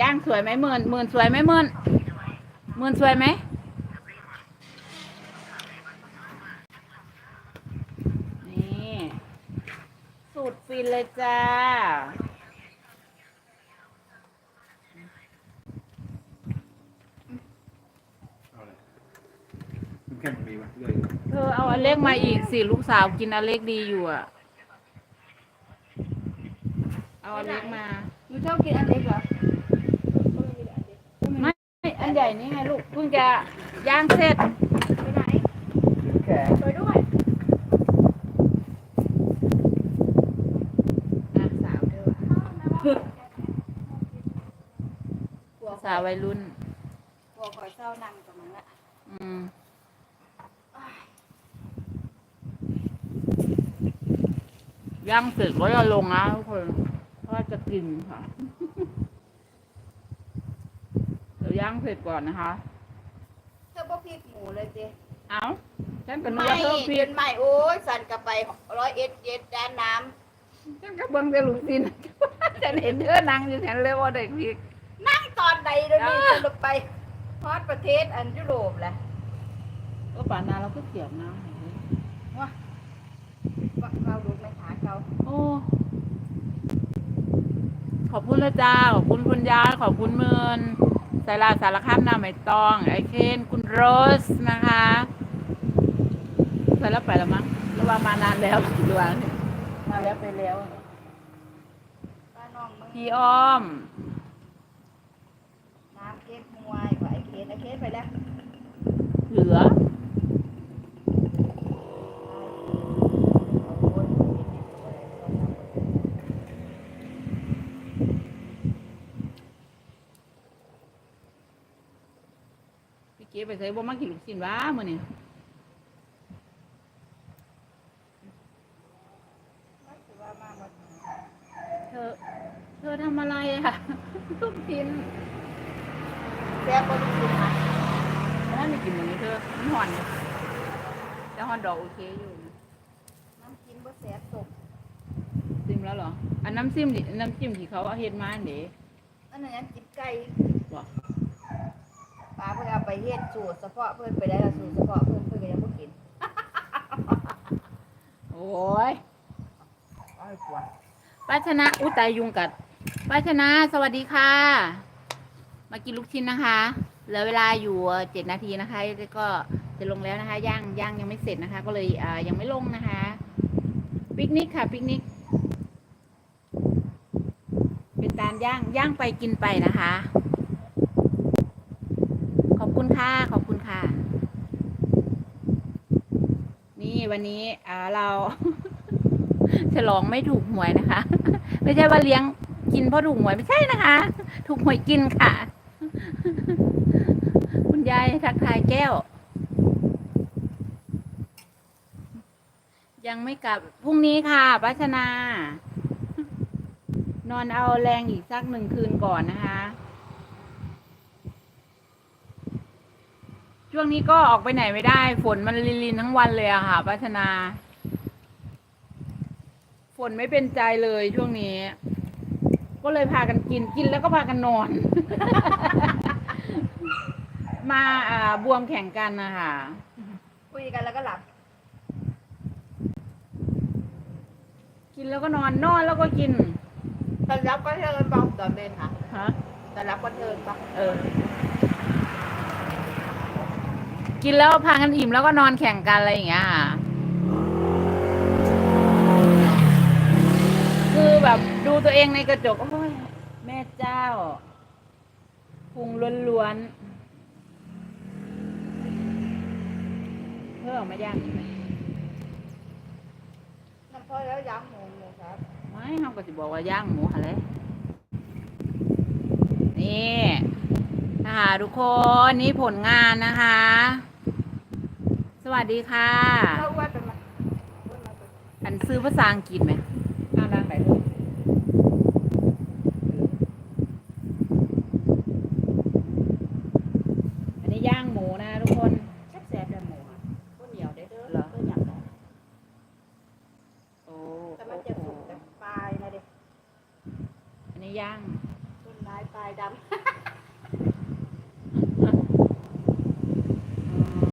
ย่างสวยไหมหมื่นหมื่นสวยไหมหมื่นหมื่นสวยไหมนี่สูตรฟินเลยจ้าเอาเลยมันแค่มันมีวะเรื่อยเธอเอาอันเล็กมาอีกสิลูกสาวกินอันเล็กดีอยู่อะ เอาอันเล็กมา หนูชอบกินอันเล็กเหรอไม่อันให ญ่นี่ไงลูกเพิ่งจะย่างเสร็จไปไหนแค่ไปด้วยอะสาวเธอกลัวสาววัยรุ่นกลัวคอยเศร้านั่งกับมันละอืมย่างเสร็จก็จะลงนะทุกคนเพราะว่าจะกินค่ะเดี๋ ยวย่างเสร็จก่อนนะคะ เธอบ่พริกหมูเลยเจ๊เอาฉันก็นึกไม่ว่าเธอเพีเพียยนใหม่โอ้ยสั่นกลับไปร้อยเอ็ดเอ็ดด้านน้ฉันก็เบิ่งแต่ลูกศิลฉันเห็นเธอนั่งอยู่ฉันเลยว่าเด็กพีกำนั่งตอนใดเดี๋ยวนี้จะลงไปฮอดประเทศอันยุโรปแหละก็ป่านนาเราก็เสียบน้ว่าว่าเราดูไม่ขาเขาำโอ้ขอบคุณละจ้าขอบคุณคุณยายขอบคุณเมิน สายลาสารคามนาไม่ต้อง ไอเคนคุณโรสนะคะไปแล้วไปแล้วมั้งหรือว่ามานานแล้วหรือว่ามาแล้วไปแล้วป้าน้องมึงพี่อ้อม น้ำเก็บมวยกว่าไอ้เคสไอ้เคสไปแล้ว เหลือ เก๋ไปใส่บ่มากินลูกชิ้นวะมื้อนี้เธอ เธอทำอะไรอะลูกชิ้นแซ่บบ่ลูกชิ้นนะอันนั้นไม่กินมื้อนี้เธอมันห่อนอยู่แต่ห่อนดอกโอเคอยู่น้ำจิ้มบ่แซ่บตกซิมแล้วเหรอ อันน้ำซิมดิน้ำจิ้มที่เขาเอาเฮ็ดมาอันเด๋อันนั้นยังจิ้มไก่บอกป้า เพิ่นเอาไปเฮ็ดสูตรเฉพาะเพิ่นไปได้ล้วสูตรเฉพาะเพิ่นเพิ่นก็ยังบ่กินโอ้ยเอาให้กลัวป้าชนะอุ้ยตายยุงกัดป้าชนะสวัสดีค่ะ มากินลูกชิ้นนะคะ เหลือเวลาอยู่เจ็ดนาทีนะคะแล้วก็จะลงแล้วนะคะย่างย่างยังไม่เสร็จนะคะ ก็เลยอ่ายังไม่ลงนะคะปิกนิกค่ะปิกนิกเป็นการย่างย่างไปกินไปนะคะ คุณค่ะ ขอบคุณค่ะ นี่วันนี้อ่าเราฉลองไม่ถูกหวยนะคะ ไม่ใช่ว่าเลี้ยงกินเพราะถูกหวยไม่ใช่นะคะ ถูกหวยกินค่ะ คุณยายทักทายแก้ว ยังไม่กลับพรุ่งนี้ค่ะปัชนา นอนเอาแรงอีกสักหนึ่งคืนก่อนนะคะ ช่วงนี้ก็ออกไปไหนไม่ได้ ฝนมันลินๆทั้งวันเลยอะค่ะปัชนา ฝนไม่เป็นใจเลยช่วงนี้ ก็เลยพากันกินกินแล้วก็พากันนอน มาอ่าบวมแข่งกันนะคะคุยกันแล้วก็หลับ กินแล้วก็นอนนอนแล้วก็กินตอนรับก็เทินบอกตอนเล่นค่ะ ฮะ ตอนรับก็เทินปะเออ กินแล้วพากันอิ่มแล้วก็นอนแข่งกันอะไรอย่างเงี้ยค่ะคือแบบดูตัวเองในกระจกโอ้ยแม่เจ้าพุงล้วนๆเพื่อออกมาย่างอีกไหมน้ำพอแล้วย้ำหมูหมูครับไม่เขาก็จะบอกว่าย่างหมูอะไรนี่นะคะทุกคนนี่ผลงานนะคะ สวัสดีค่ะ เราว่าเป็นมาอันซื้อภาษาอังกฤษไหมอ่านไหนลูกอันนี้ย่างหมูนะทุกคน แซ่บแซ่บแต่หมูอะก็เหนียวได้เด้อเหรอก็อยากได้โอ้แต่มันจะสุกแต่ปลายนะเด็กอันนี้ย่างต้นไม้ปลายลายด